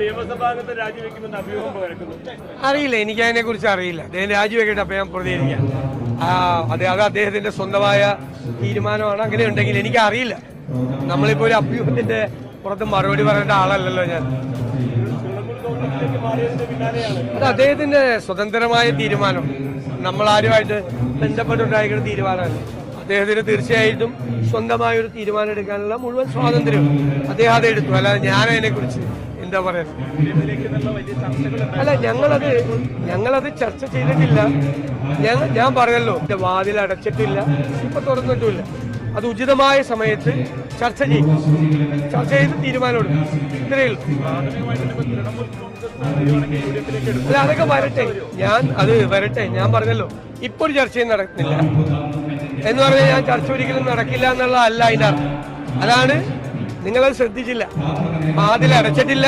നിയമസഭാംഗത്തെ രാജിവെക്കുമെന്ന് അഭ്യൂഹം പകർക്കുന്നു. അറിയില്ല എനിക്ക് അതിനെ കുറിച്ച് അറിയില്ല. അദ്ദേഹം രാജിവെക്കട്ടെ അപ്പൊ ഞാൻ പ്രതികരിക്കാം അതെ അത് അദ്ദേഹത്തിന്റെ സ്വന്തമായ തീരുമാനമാണ്. അങ്ങനെ ഉണ്ടെങ്കിൽ എനിക്ക് അറിയില്ല. നമ്മളിപ്പോ ഒരു അഭ്യൂഹത്തിന്റെ പുറത്ത് മറുപടി പറയേണ്ട ആളല്ലല്ലോ ഞാൻ. അത് അദ്ദേഹത്തിന്റെ സ്വതന്ത്രമായ തീരുമാനം. നമ്മൾ ആരുമായിട്ട് ബന്ധപ്പെട്ടുണ്ടായിരിക്കുന്ന തീരുമാനമല്ല? അദ്ദേഹത്തിന് തീർച്ചയായിട്ടും സ്വന്തമായ ഒരു തീരുമാനം എടുക്കാനുള്ള മുഴുവൻ സ്വാതന്ത്ര്യം അദ്ദേഹം അത് എടുത്തു. അല്ലാതെ ഞാൻ അതിനെ കുറിച്ച് എന്താ ചർച്ചകൾ അല്ല ഞങ്ങളത് ഞങ്ങളത് ചർച്ച ചെയ്തിട്ടില്ല. ഞങ്ങൾ ഞാൻ പറഞ്ഞല്ലോ എന്റെ വാതിൽ അടച്ചിട്ടില്ല ഇപ്പൊ തുറന്നിട്ടില്ല അത് ഉചിതമായ സമയത്ത് ചർച്ച ചെയ്യും. ചർച്ച ചെയ്ത് തീരുമാനമെടുക്കും. ഇത്രയേ അല്ല അതൊക്കെ വരട്ടെ. ഞാൻ അത് വരട്ടെ. ഞാൻ പറഞ്ഞല്ലോ ഇപ്പൊ ഒരു ചർച്ചയും നടക്കുന്നില്ല. എന്ന് പറഞ്ഞാൽ ഞാൻ ചർച്ച ഒരിക്കലും നടക്കില്ല എന്നുള്ളതല്ല അതിന്റെ അർത്ഥം അതാണ് നിങ്ങളത് ശ്രദ്ധിച്ചില്ല. വാതിൽ അടച്ചിട്ടില്ല.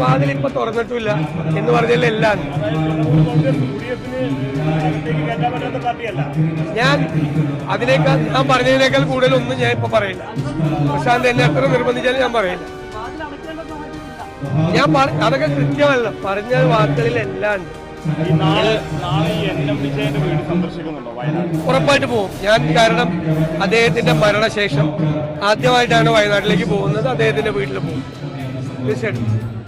വാതിൽ ഇപ്പൊ തുറന്നിട്ടില്ല എന്ന് പറഞ്ഞാൽ എല്ലാം. ഞാൻ അതിനേക്കാൾ ഞാൻ പറഞ്ഞതിനേക്കാൾ കൂടുതൽ ഒന്നും ഞാൻ ഇപ്പൊ പറയില്ല. പ്രശാന്ത് എന്നെ എത്ര നിർബന്ധിച്ചാലും ഞാൻ പറയില്ല. ഞാൻ അതൊക്കെ കൃത്യമല്ല. പറഞ്ഞ വാക്കുകളിലെല്ലാം. ഉണ്ട് ഉറപ്പായിട്ട് പോകും. ഞാൻ കാരണം അദ്ദേഹത്തിന്റെ മരണശേഷം ആദ്യമായിട്ടാണ് വയനാട്ടിലേക്ക് പോകുന്നത്. അദ്ദേഹത്തിന്റെ വീട്ടിൽ പോകും. തീർച്ചയായിട്ടും.